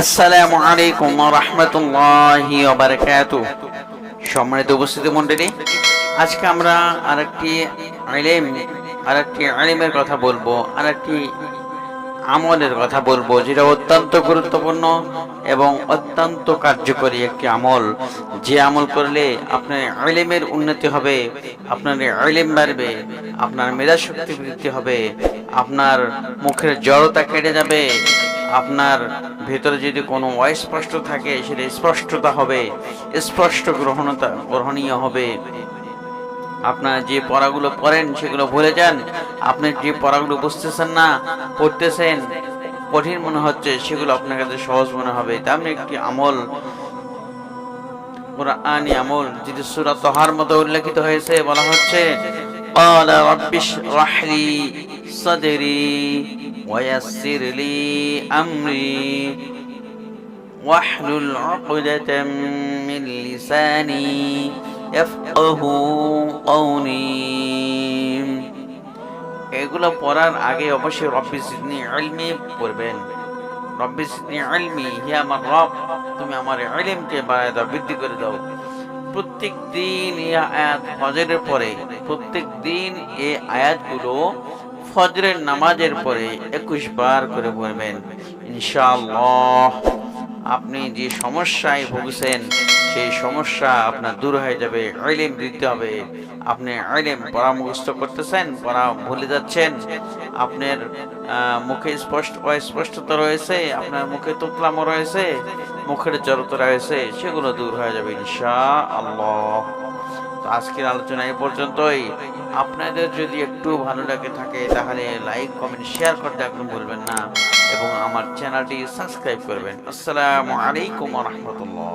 আসসালামু আলাইকুম রহমতুল্লাহি সম্মানিত উপস্থিতি মন্ডলী আজকে আমরা আরেকটি আলেম, আরেকটি আলেমের কথা বলব, আরেকটি আমলের কথা বলব, যেটা অত্যন্ত গুরুত্বপূর্ণ এবং অত্যন্ত কার্যকরী একটি আমল। যে আমল করলে আপনার আলেমের উন্নতি হবে, আপনার আলেম বাড়বে, আপনার মেধা শক্তি বৃদ্ধি হবে, আপনার মুখের জড়তা কেটে যাবে আপনার ভেতরে যদি কোনো অস্পষ্ট থাকে সেটা স্পষ্টতা হবে স্পষ্ট গ্রহণতা গ্রহণীয় হবে আপনার যে পড়াগুলো পড়েন সেগুলো ভুলে যান আপনি যে পড়াগুলো বুঝতেছেন না পড়তেছেন কঠিন মনে হচ্ছে সেগুলো আপনার কাছে সহজ মনে হবে তেমনি একটি আমল কোরআনি আমল যেটি সূরা তহার মতো উল্লেখিত হয়েছে বলা হচ্ছে قال رب اشرح لي صدري ويسر لي أمري واحلل عقدة من لساني يفقه قولي এগুলো পড়ার আগে অবশ্যই রব্বি সিদনি ইলমি পড়বেন রব্বি সিদনি ইলমি হে আমার রব তুমি আমার ইলমকে বাড়ায় দাও বৃদ্ধি করে দাও প্রত্যেক দিন এই আয়াত ফজরের পরে প্রত্যেক দিন এই আয়াতগুলো ফজরের নামাজের পরে একুশ বার করে পড়বেন ইনশাআল্লাহ, আপনি যে সমস্যায় ভুগছেন, সেই সমস্যা আপনার দূর হয়ে যাবে আইলেম দিতে হবে। আপনি আইলেম পরামর্শ করতেছেন পড়া ভুলে যাচ্ছেন, আপনার মুখে স্পষ্ট, অস্পষ্টতা রয়েছে, আপনার মুখে তোতলামো রয়েছে, মুখের জড়তা রয়েছে, সেগুলো দূর হয়ে যাবে ইনশা আল্লাহ তো আজকের আলোচনা এ পর্যন্তই। আপনাদের যদি একটু ভালো লাগে থাকে, তাহলে লাইক কমেন্ট শেয়ার করতে একদম ভুলবেন না। এবং আমার চ্যানেলটি সাবস্ক্রাইব করবেন। আসসালামু আলাইকুম রহমতুল্লাহ।